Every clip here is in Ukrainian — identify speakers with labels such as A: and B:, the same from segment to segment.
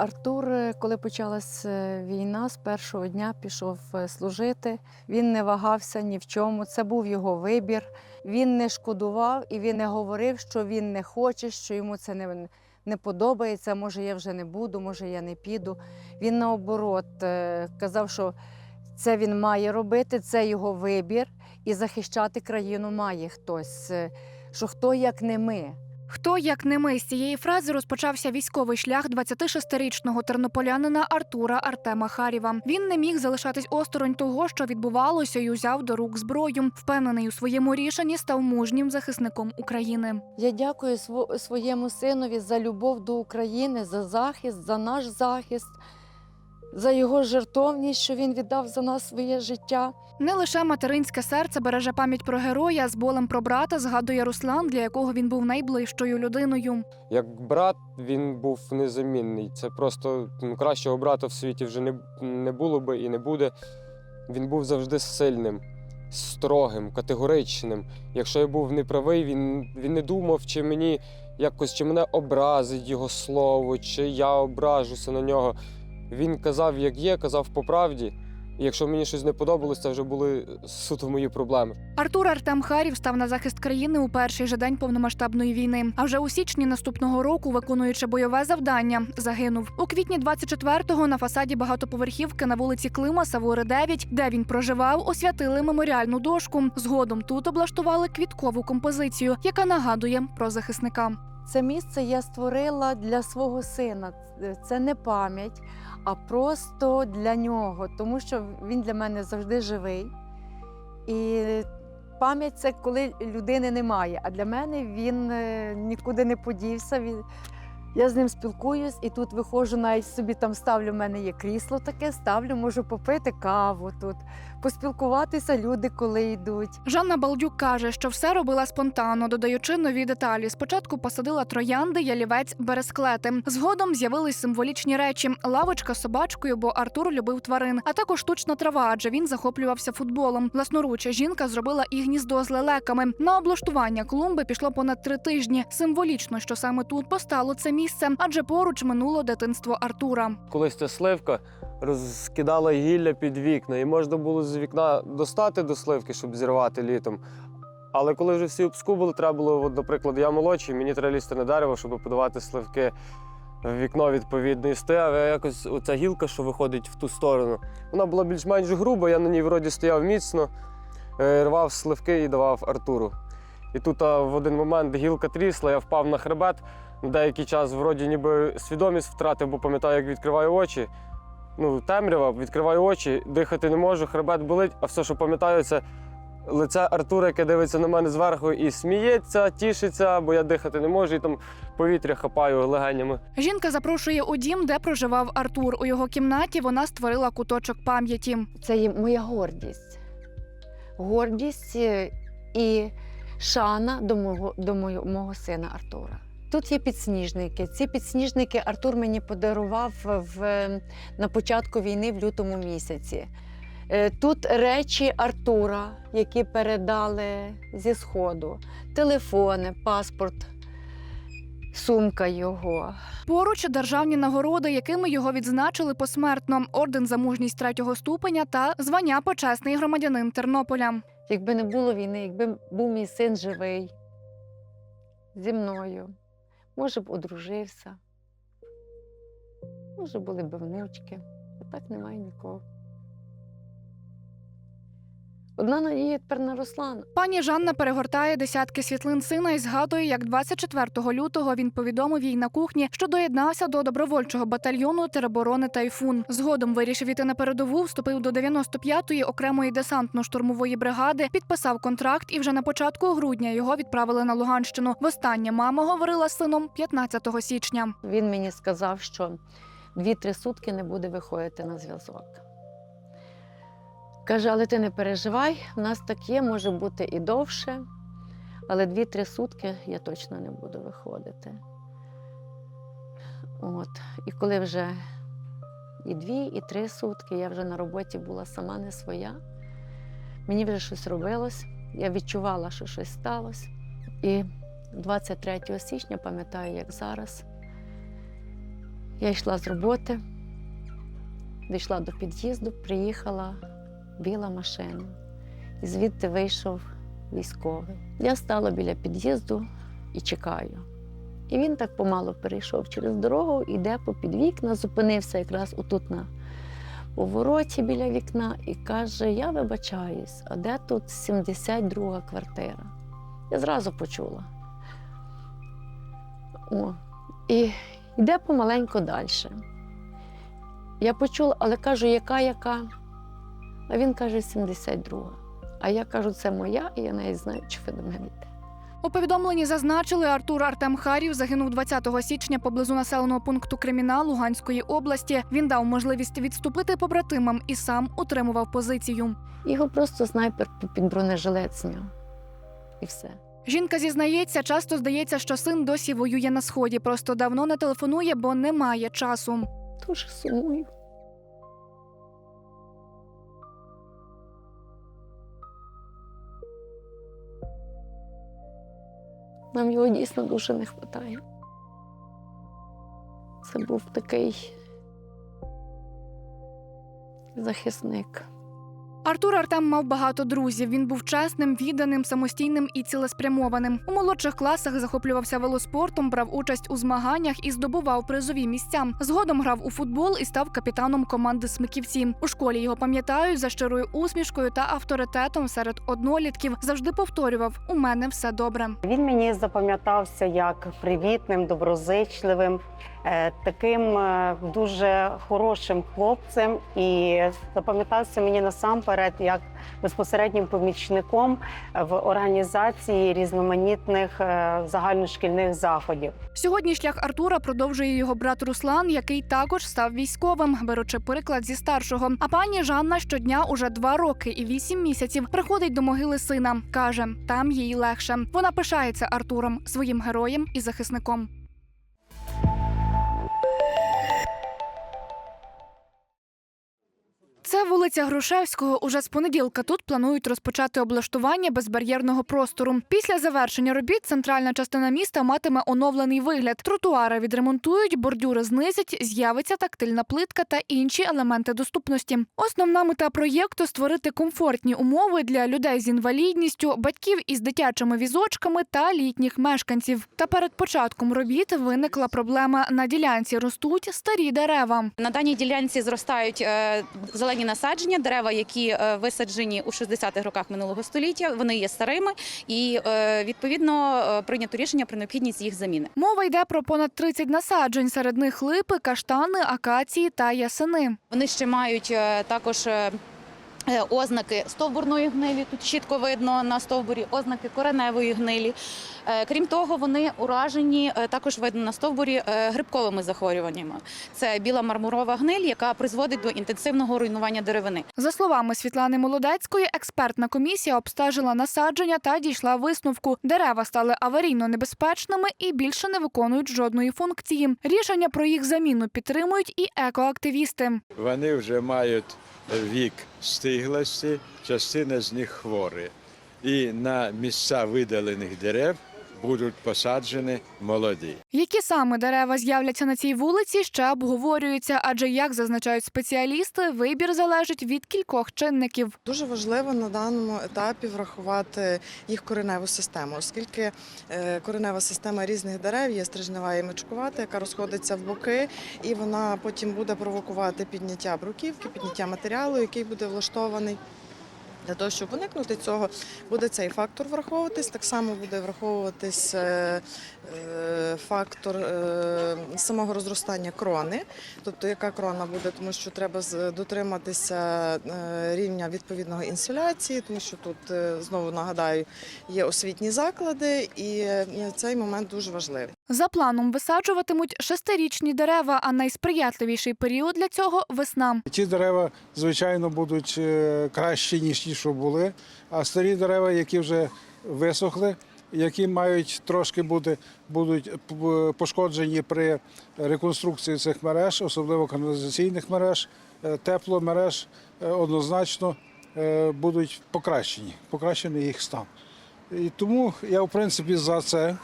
A: Артур, коли почалась війна, з першого дня пішов е, служити. Він не вагався ні в чому. Це був його вибір. Він не шкодував і він не говорив, що він не хоче, що йому це не, не подобається. Може, я вже не буду, може, я не піду. Він наоборот е, казав, що це він має робити, це його вибір, і захищати країну має хтось. е, Що хто як не ми.
B: Хто як не ми з цієї фрази розпочався військовий шлях 26-річного тернополянина Артура Артема Харєва. Він не міг залишатись осторонь того, що відбувалося, і узяв до рук зброю. Впевнений у своєму рішенні, став мужнім захисником України.
A: Я дякую сво- своєму синові за любов до України, за захист, за наш захист, за його жертовність, що він віддав за нас своє життя.
B: Не лише материнське серце береже пам'ять про героя, з болем про брата згадує Руслан, для якого він був найближчою людиною.
C: Як брат він був незамінний. Це просто ну, кращого брата в світі вже не, не було би і не буде. Він був завжди сильним, строгим, категоричним. Якщо я був неправий, він, він не думав, чи мені якось чи мене образить його слово, чи я ображуся на нього. Він казав, як є, казав по правді. І якщо мені щось не подобалось, це вже були суто мої проблеми.
B: Артур Артем Харів став на захист країни у перший же день повномасштабної війни. А вже у січні наступного року, виконуючи бойове завдання, загинув. У квітні 24-го на фасаді багатоповерхівки на вулиці Клима Савури 9, де він проживав, освятили меморіальну дошку. Згодом тут облаштували квіткову композицію, яка нагадує про захисника.
A: Це місце я створила для свого сина. Це не пам'ять, а просто для нього, тому що він для мене завжди живий. І пам'ять це коли людини немає. А для мене він е, нікуди не подівся. Він... Я з ним спілкуюсь і тут виходжу, навіть собі там ставлю, в мене є крісло таке, ставлю, можу попити каву тут, поспілкуватися люди, коли йдуть.
B: Жанна Балдюк каже, що все робила спонтанно, додаючи нові деталі. Спочатку посадила троянди, ялівець, бересклети. Згодом з'явились символічні речі: лавочка з собачкою, бо Артур любив тварин, а також штучна трава, адже він захоплювався футболом. Власноруч жінка зробила і гніздо з лелеками. На облаштування клумби пішло понад три тижні. Символічно, що саме тут постало це адже поруч минуло дитинство Артура.
C: Колись ця сливка розкидала гілля під вікна, і можна було з вікна достати до сливки, щоб зірвати літом. Але коли вже всі обскубили, треба було, от, наприклад, я молодший, мені треба лізти на дерево, щоб подавати сливки в вікно відповідно. І стояв я якось оця гілка, що виходить в ту сторону. Вона була більш-менш груба, я на ній вроді стояв міцно, е, рвав сливки і давав Артуру. І тут а, в один момент гілка трісла, я впав на хребет. На деякий час вроді ніби свідомість втратив, бо пам'ятаю, як відкриваю очі. Ну, темрява, відкриваю очі, дихати не можу, хребет болить, а все, що пам'ятаю, це лице Артура, яке дивиться на мене зверху і сміється, тішиться, бо я дихати не можу, і там повітря хапаю легенями.
B: Жінка запрошує у дім, де проживав Артур. У його кімнаті вона створила куточок пам'яті.
A: Це є моя гордість. Гордість е, і шана до мого, до мого, мого сина Артура. Тут є підсніжники. Ці підсніжники Артур мені подарував в, на початку війни в лютому місяці. Е, Тут речі Артура, які передали зі Сходу, телефони, паспорт, сумка його.
B: Поруч державні нагороди, якими його відзначили посмертно: орден за мужність третього ступеня та звання почесний громадянин Тернополя.
A: Якби не було війни, якби був мій син живий зі мною, може б одружився, може були б внучки, а так немає нікого. Одна надія тепер на Руслана.
B: Пані Жанна перегортає десятки світлин сина і згадує, як 24 лютого він повідомив їй на кухні, що доєднався до добровольчого батальйону тероборони Тайфун. Згодом вирішив іти на передову, вступив до 95-ї окремої десантно-штурмової бригади, підписав контракт, і вже на початку грудня його відправили на Луганщину. Востаннє мама говорила з сином 15 січня.
A: Він мені сказав, що 2-3 сутки не буде виходити на зв'язок. Каже, але ти не переживай, в нас так є, може бути і довше, але 2-3 сутки я точно не буду виходити. От. І коли вже і дві, і три сутки я вже на роботі була сама не своя, Мені вже щось робилось, я відчувала, що щось сталося. І 23 січня, пам'ятаю, як зараз, я йшла з роботи, дійшла до під'їзду, приїхала біла машина. І звідти вийшов військовий. Я стала біля під'їзду і чекаю. І він так помало перейшов через дорогу, йде попід вікна, зупинився якраз отут на повороті біля вікна і каже: Я вибачаюсь, а де тут 72 квартира? Я зразу почула. О, і йде помаленьку далі. Я почула, але кажу, яка, яка? А він каже, 72. А я кажу, це моя, і я навіть знаю, чи ви до мене йдете.
B: У повідомленні зазначили, Артур Артем Харів загинув 20 січня поблизу населеного пункту Креміна Луганської області. Він дав можливість відступити побратимам і сам утримував позицію.
A: Його просто снайпер під бронежилет зняв. І все.
B: Жінка зізнається, часто здається, що син досі воює на сході, просто давно не телефонує, бо немає часу.
A: Дуже сумую. Нам його дійсно дуже не вистачає. Це був такий захисник.
B: Артур Артем мав багато друзів. Він був чесним, відданим, самостійним і цілеспрямованим. У молодших класах захоплювався велоспортом, брав участь у змаганнях і здобував призові місця. Згодом грав у футбол і став капітаном команди Смиківці. У школі його пам'ятають за щирою усмішкою та авторитетом серед однолітків. Завжди повторював: у мене все добре.
D: Він мені запам'ятався як привітним, доброзичливим, таким е, дуже хорошим хлопцем, і запам'ятався мені насамперед як безпосереднім помічником в організації різноманітних е, загальношкільних заходів.
B: Сьогодні шлях Артура продовжує його брат Руслан, який також став військовим, беручи приклад зі старшого. А пані Жанна щодня уже два роки і вісім місяців приходить до могили сина. каже, там їй легше. Вона пишається Артуром, своїм героєм і захисником. Вулиця Грушевського. Уже з понеділка тут планують розпочати облаштування безбар'єрного простору. Після завершення робіт центральна частина міста матиме оновлений вигляд. Тротуари відремонтують, бордюри знизять, з'явиться тактильна плитка та інші елементи доступності. Основна мета проєкту створити комфортні умови для людей з інвалідністю, батьків із дитячими візочками та літніх мешканців. Та перед початком робіт виникла проблема. На ділянці ростуть старі дерева.
E: На даній ділянці зростають е, зелені насадження, дерева, які е, висаджені у 60-х роках минулого століття. Вони є старими, і е, відповідно е, прийнято рішення про необхідність їх заміни.
B: Мова йде про понад 30 насаджень. Серед них липи, каштани, акації та ясени.
E: Вони ще мають також. Е, Ознаки стовбурної гнилі тут чітко видно на стовбурі, ознаки кореневої гнилі. Е, Крім того, вони уражені е, також видно на стовбурі грибковими захворюваннями. Це біла мармурова гниль, яка призводить до інтенсивного руйнування деревини.
B: За словами Світлани Молодецької, експертна комісія обстежила насадження та дійшла висновку. Дерева стали аварійно небезпечними і більше не виконують жодної функції. Рішення про їх заміну підтримують і екоактивісти.
F: Вони вже мають вік стиглості, частина з них хворі. І на місця видалених дерев будуть посаджені молоді.
B: Які саме дерева з'являться на цій вулиці, ще обговорюються, адже як зазначають спеціалісти, вибір залежить від кількох чинників.
G: Дуже важливо на даному етапі врахувати їх кореневу систему, оскільки е, коренева система різних дерев є стрижнева і мечкувата, яка розходиться в боки, і вона потім буде провокувати підняття бруківки, підняття матеріалу, який буде влаштований. Для того, щоб уникнути цього, буде цей фактор враховуватись. Так само буде враховуватись е, е, фактор е, самого розростання крони, тобто яка крона буде, тому що треба дотриматися рівня відповідного інсуляції, тому що тут знову нагадаю є освітні заклади, і цей момент дуже важливий.
B: За планом висаджуватимуть шестирічні дерева, а найсприятливіший період для цього весна.
H: Ті дерева, звичайно, будуть е, кращі, ніж ті, що були. А старі дерева, які вже висохли, які мають трошки бути, будуть пошкоджені при реконструкції цих мереж, особливо каналізаційних мереж, е, тепломереж, е, однозначно е, будуть покращені, покращений їх стан. І тому я, в принципі, за це.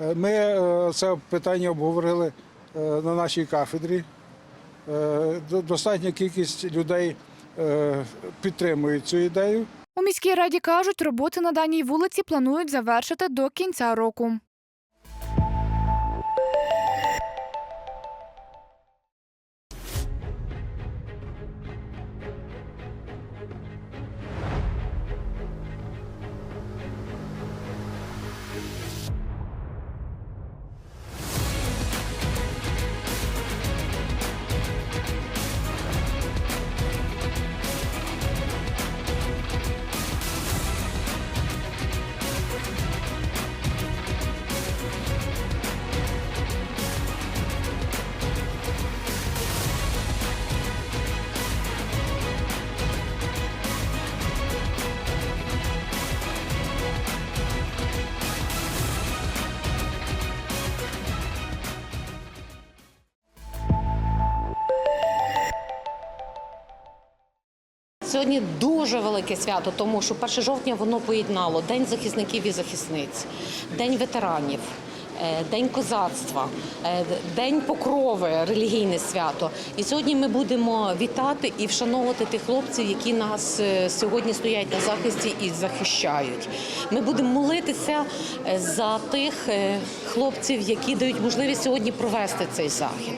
H: Е, Ми е, це питання обговорили е, на нашій кафедрі. Достатня кількість людей підтримує цю ідею.
B: У міській раді кажуть, роботи на даній вулиці планують завершити до кінця року.
I: Сьогодні дуже велике свято, тому що 1 жовтня воно поєднало День захисників і захисниць, День ветеранів, е, День козацтва, е, День покрови, релігійне свято. І сьогодні ми будемо вітати і вшановувати тих хлопців, які нас е, сьогодні стоять на захисті і захищають. Ми будемо молитися за тих хлопців, які дають можливість сьогодні провести цей захід.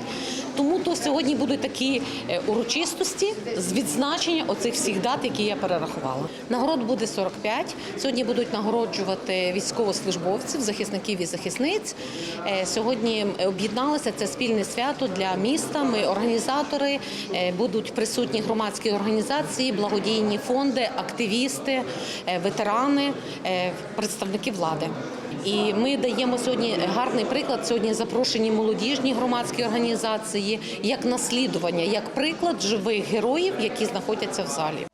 I: Сьогодні будуть такі е, урочистості з відзначення оцих всіх дат, які я перерахувала. Нагород буде 45. Сьогодні будуть нагороджувати військовослужбовців, захисників і захисниць. Е, Сьогодні об'єдналися це спільне свято для міста. Ми організатори е, будуть присутні громадські організації, благодійні фонди, активісти, ветерани, представники влади. І ми даємо сьогодні гарний приклад. Сьогодні запрошені молодіжні громадські організації як наслідування, як приклад живих героїв, які знаходяться в залі.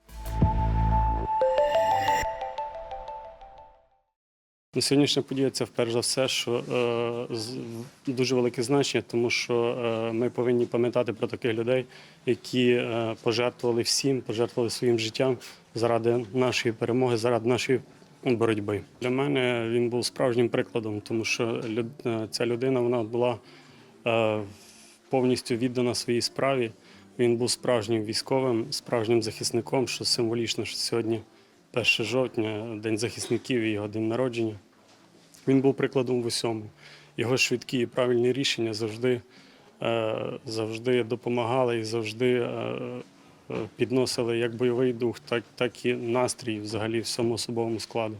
J: Сьогоднішня подія це вперше за все, що е, дуже велике значення, тому що е, ми повинні пам'ятати про таких людей, які е, пожертвували всім, пожертвували своїм життям заради нашої перемоги, заради нашої боротьби. Для мене він був справжнім прикладом, тому що е, ця людина вона була е, повністю віддана своїй справі. Він був справжнім військовим, справжнім захисником, що символічно, що сьогодні 1 жовтня, День захисників і його день народження. Він був прикладом в усьому. Його швидкі і правильні рішення завжди, е, завжди допомагали і завжди підносили як бойовий дух, так, так і настрій взагалі в особовому складу.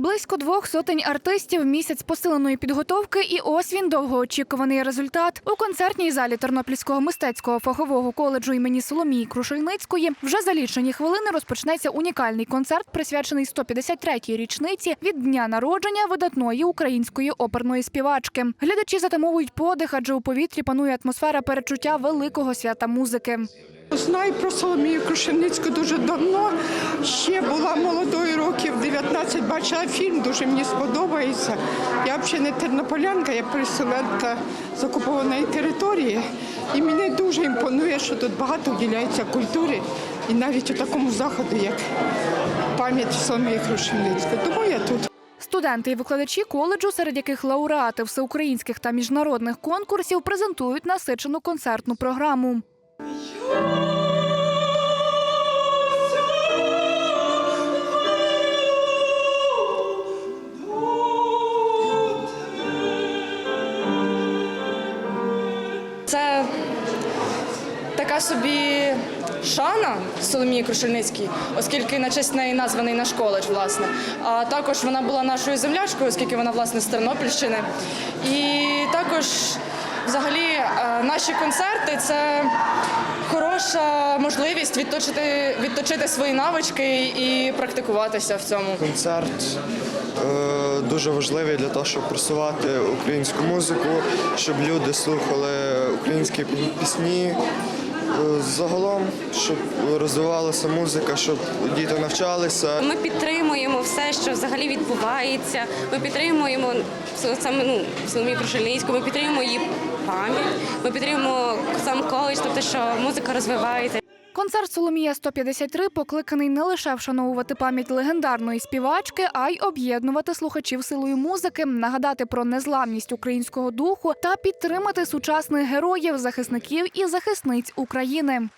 B: Близько двох сотень артистів, місяць посиленої підготовки, і ось він довгоочікуваний результат. У концертній залі Тернопільського мистецького фахового коледжу імені Соломії Крушельницької вже за лічені хвилини розпочнеться унікальний концерт, присвячений 153-й річниці від дня народження видатної української оперної співачки. Глядачі затамовують подих, адже у повітрі панує атмосфера перечуття великого свята музики.
K: Знаю про Соломію Крушельницьку дуже давно. Ще була молодою років 19, бачила фільм, дуже мені сподобається. Я взагалі не тернополянка, я переселенка з окупованої території. І мені дуже імпонує, що тут багато вділяється культури і навіть у такому заходу, як пам'ять Соломії Крушельницької. Тому я тут.
B: Студенти і викладачі коледжу, серед яких лауреати всеукраїнських та міжнародних конкурсів, презентують насичену концертну програму.
L: Це така собі шана Соломії Крушельницькій, оскільки на честь неї названий наш коледж, власне. А також вона була нашою землячкою, оскільки вона власне з Тернопільщини. І також, взагалі, е, наші концерти це хороша можливість відточити, відточити свої навички і практикуватися в цьому.
M: Концерт е, дуже важливий для того, щоб просувати українську музику, щоб люди слухали українські пісні. Е, Загалом, щоб розвивалася музика, щоб діти навчалися.
N: Ми підтримуємо все, що взагалі відбувається. Ми підтримуємо саме ну, Соломію Крушельницьку, ми підтримуємо її пам'ять. Ми підтримуємо сам коледж, тобто що музика розвивається.
B: Концерт Соломія 153 покликаний не лише вшановувати пам'ять легендарної співачки, а й об'єднувати слухачів силою музики, нагадати про незламність українського духу та підтримати сучасних героїв, захисників і захисниць України.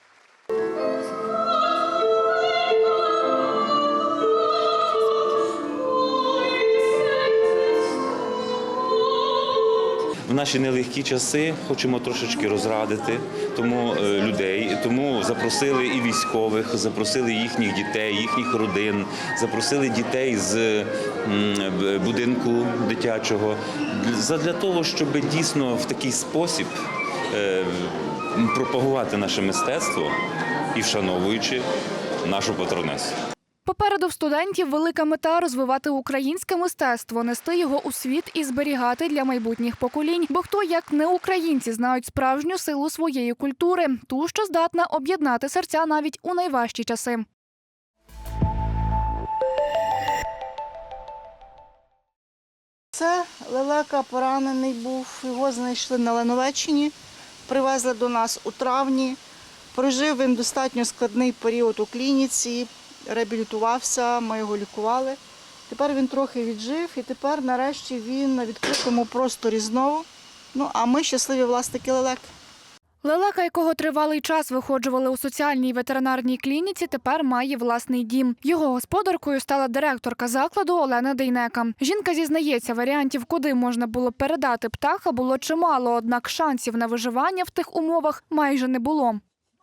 O: В наші нелегкі часи хочемо трошечки розрадити тому е, людей. Тому запросили і військових, запросили їхніх дітей, їхніх родин, запросили дітей з будинку дитячого для того, щоб дійсно в такий спосіб е, пропагувати наше мистецтво і вшановуючи нашу патронесу.
B: Попереду в студентів велика мета розвивати українське мистецтво, нести його у світ і зберігати для майбутніх поколінь. Бо хто як не українці знають справжню силу своєї культури, ту, що здатна об'єднати серця навіть у найважчі часи.
P: Це лелека поранений був. Його знайшли на Леновеччині, привезли до нас у травні. Прожив він достатньо складний період у клініці, реабілітувався, ми його лікували. Тепер він трохи віджив і тепер нарешті він на відкритому просторі знову. Ну а ми щасливі власники лелек.
B: Лелека, якого тривалий час виходжували у соціальній ветеринарній клініці, тепер має власний дім. Його господаркою стала директорка закладу Олена Дейнека. Жінка зізнається, варіантів, куди можна було передати птаха, було чимало, однак шансів на виживання в тих умовах майже не було.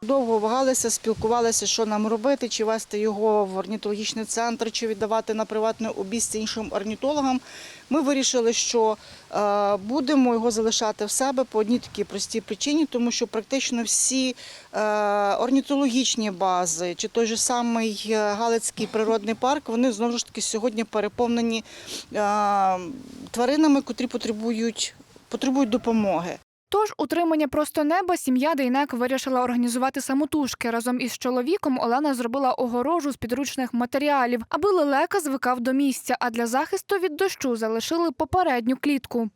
P: Довго вагалися, спілкувалися, що нам робити, чи вести його в орнітологічний центр, чи віддавати на приватне обійстя іншим орнітологам. Ми вирішили, що е, будемо його залишати в себе по одній такій простій причині, тому що практично всі е, орнітологічні бази, чи той же самий е, Галицький природний парк, вони знову ж таки сьогодні переповнені тваринами, котрі потребують, потребують допомоги.
B: Тож утримання просто неба сім'я Дейнек вирішила організувати самотужки. Разом із чоловіком Олена зробила огорожу з підручних матеріалів, аби лелека звикав до місця, а для захисту від дощу залишили попередню клітку.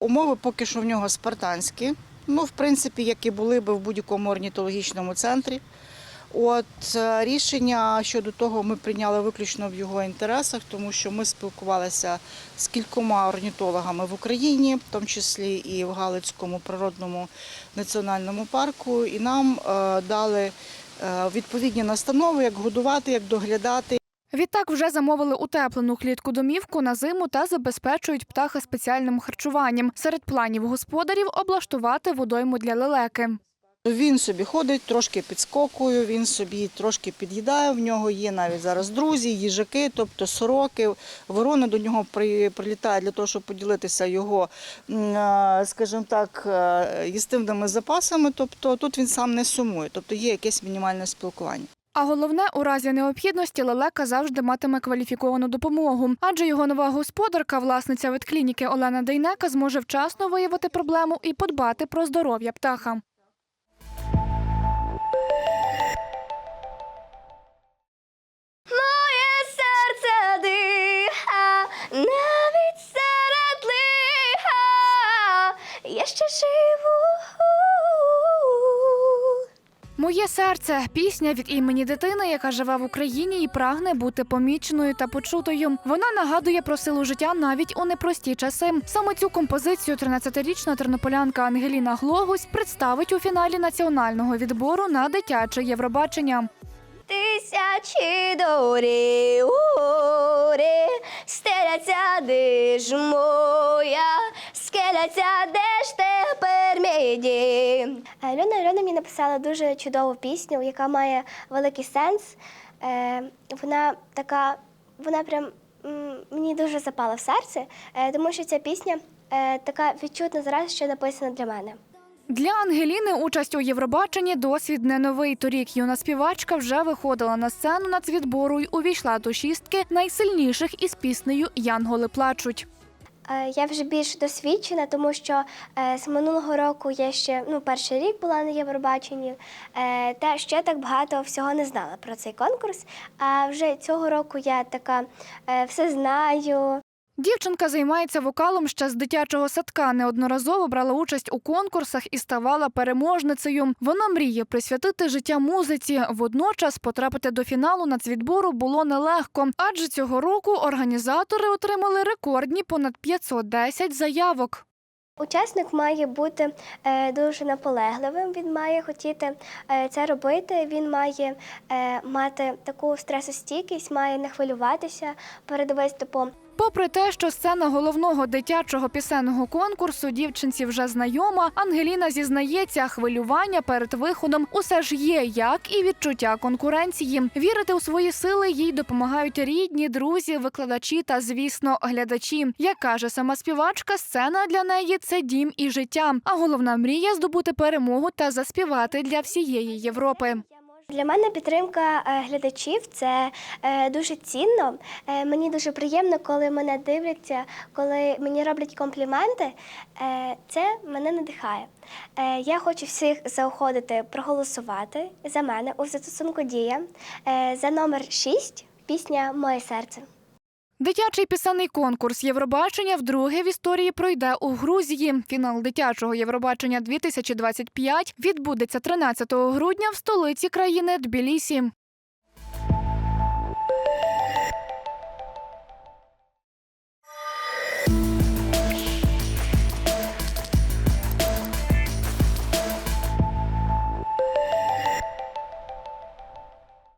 P: Умови поки що в нього спартанські. Ну, в принципі, як і були би в будь-якому орнітологічному центрі. От е, рішення щодо того ми прийняли виключно в його інтересах, тому що ми спілкувалися з кількома орнітологами в Україні, в тому числі і в Галицькому природному національному парку, і нам е, дали е, відповідні настанови, як годувати, як доглядати.
B: Відтак вже замовили утеплену клітку домівку на зиму та забезпечують птаха спеціальним харчуванням. Серед планів господарів облаштувати водойму для лелеки.
P: Він собі ходить, трошки підскокує, він собі трошки під'їдає. В нього є навіть зараз друзі, їжаки, тобто сороки. Ворона до нього при- прилітає для того, щоб поділитися його, е, скажімо так, е, їстивними запасами. Тобто тут він сам не сумує, тобто є якесь мінімальне спілкування.
B: А головне, у разі необхідності лелека завжди матиме кваліфіковану допомогу, адже його нова господарка, власниця ветклініки Олена Дейнека, зможе вчасно виявити проблему і подбати про здоров'я птаха.
Q: Ще живу.
B: Моє серце пісня від імені дитини, яка живе в Україні і прагне бути поміченою та почутою. Вона нагадує про силу життя навіть у непрості часи. Саме цю композицію 13-річна тернополянка Ангеліна Глогусь представить у фіналі національного відбору на дитяче Євробачення.
Q: Тисячі дорі гори стеляться, де ж моя, скеляться, де ж тепер мій дім. Альона Альона мені написала дуже чудову пісню, яка має великий сенс. Е, вона така, вона прям мені дуже запала в серце, е, тому що ця пісня е, така відчутна зараз, що написана для мене.
B: Для Ангеліни участь у Євробаченні досвід не новий. Торік юна співачка вже виходила на сцену нацвідбору й увійшла до шістки найсильніших із піснею Янголи плачуть.
Q: Е, Я вже більш досвідчена, тому що е, з минулого року я ще ну, перший рік була на Євробаченні, е, та ще так багато всього не знала про цей конкурс. А вже цього року я така все знаю.
B: Дівчинка займається вокалом ще з дитячого садка. Неодноразово брала участь у конкурсах і ставала переможницею. Вона мріє присвятити життя музиці. Водночас потрапити до фіналу нацвідбору було нелегко, адже цього року організатори отримали рекордні понад 510 заявок.
Q: Учасник має бути е, дуже наполегливим, він має хотіти е, це робити, він має е, мати таку стресостійкість, має не хвилюватися перед виступом.
B: Попри те, що сцена головного дитячого пісенного конкурсу дівчинці вже знайома, Ангеліна зізнається, хвилювання перед виходом усе ж є, як і відчуття конкуренції. Вірити у свої сили їй допомагають рідні, друзі, викладачі та, звісно, глядачі. Як каже сама співачка, сцена для неї це дім і життя. А головна мрія здобути перемогу та заспівати для всієї Європи.
Q: Для мене підтримка е, глядачів це е, дуже цінно. Е, Мені дуже приємно, коли мене дивляться, коли мені роблять компліменти. Це мене надихає. Я хочу всіх заохотити проголосувати за мене у застосунку Дія за номер 6 пісня Моє серце.
B: Дитячий пісенний конкурс Євробачення вдруге в історії пройде у Грузії. Фінал дитячого Євробачення 2025 відбудеться 13 грудня в столиці країни Тбілісі.